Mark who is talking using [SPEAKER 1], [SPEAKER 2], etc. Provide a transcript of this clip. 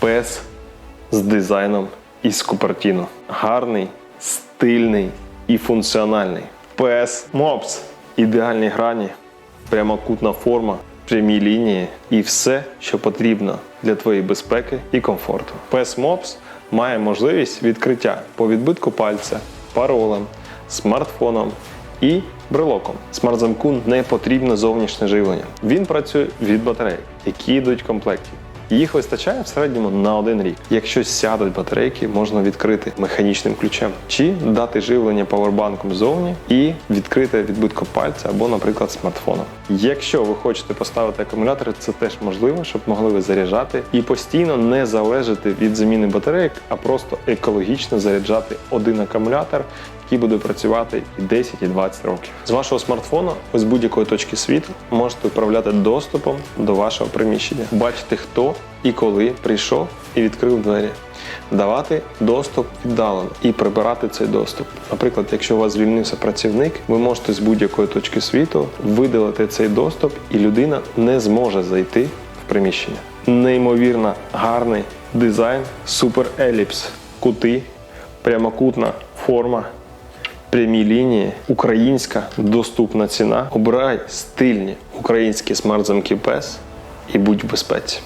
[SPEAKER 1] Пес з дизайном із Купертіно. Гарний, стильний і функціональний. Пес Мопс. Ідеальні грані, прямокутна форма, прямі лінії і все, що потрібно для твоєї безпеки і комфорту. Пес Мопс має можливість відкриття по відбитку пальця, паролем, смартфоном і брелоком. Смарт-замку не потрібно зовнішнє живлення. Він працює від батарей, які йдуть в комплекті. Їх вистачає в середньому на один рік. Якщо сядуть батарейки, можна відкрити механічним ключем чи дати живлення павербанком ззовні і відкрити відбитку пальця або, наприклад, смартфоном. Якщо ви хочете поставити акумулятори, це теж можливо, щоб могли ви заряджати і постійно не залежати від заміни батарейок, а просто екологічно заряджати один акумулятор, який буде працювати і 10, і 20 років. З вашого смартфона ви з будь-якої точки світу можете управляти доступом до вашого приміщення, бачити, хто і коли прийшов і відкрив двері. Давати доступ віддалено і прибирати цей доступ. Наприклад, якщо у вас звільнився працівник, ви можете з будь-якої точки світу видалити цей доступ, і людина не зможе зайти в приміщення. Неймовірно гарний дизайн, супер еліпс, кути, прямокутна форма прямі лінії, українська доступна ціна. Обирай стильні українські смарт-замки PES і будь в безпеці.